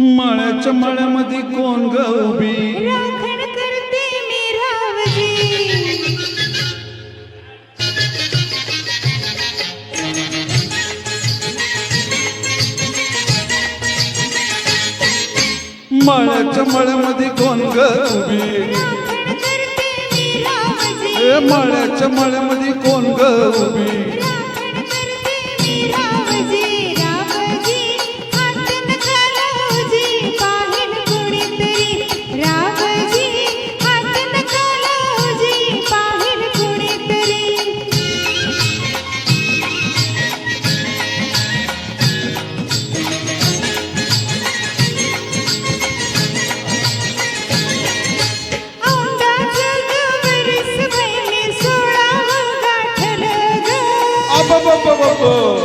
मळ्याच्या मळ्यामध्ये कोण ग उभी? राखण करते मी रावजी. मळ्याच्या मळ्यामध्ये कोण ग उभी? राखण करते मी रावजी. ए मळ्याच्या मळ्यामध्ये कोण ग Oh.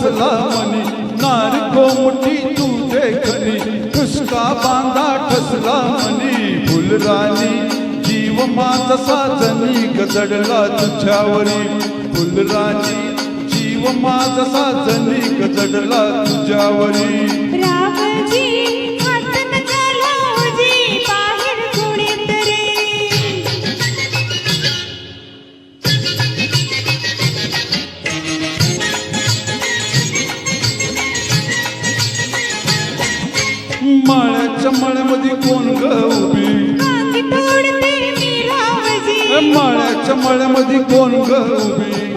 बांधा मनी नार मुठी तू देखनी फुसका बांधा ठसला मनी फुलराणी जीव माझा साजनी गजडला तुझ्यावरी. फुलराणी जीव माझा साजनी गजडला तुझ्यावरी. माळ्याच्या मळ्यामध्ये कोण ग उभी. माळ्याच्या मळ्यामध्ये कोण ग उभी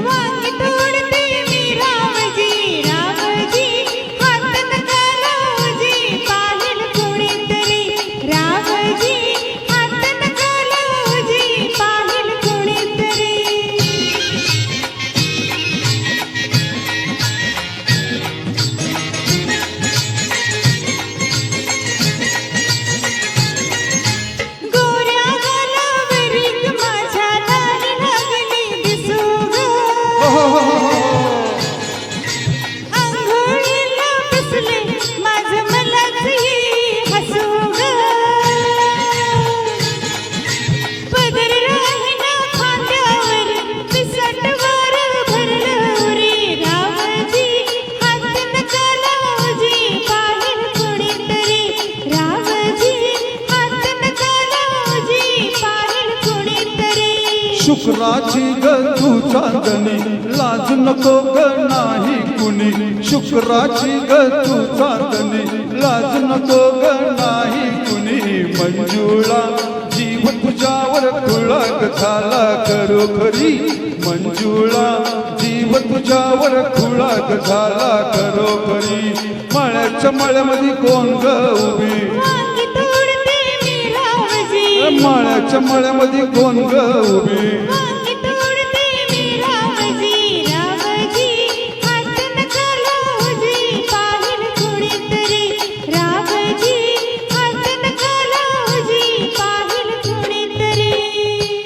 शुक्राची ग तू चांदणी लाज नको ग नाही कुणी. शुक्राची ग तू चांदणी लाज नको ग तुझ्यावर खुळाक झाला खरोखरी मंजुळा. जीव तुझ्यावर खुळाक झाला खरोखरी मळ्याच्या मळ्यामध्ये कोण ग उभी. मळ्याच्या मळ्यामध्ये कोण ग उभी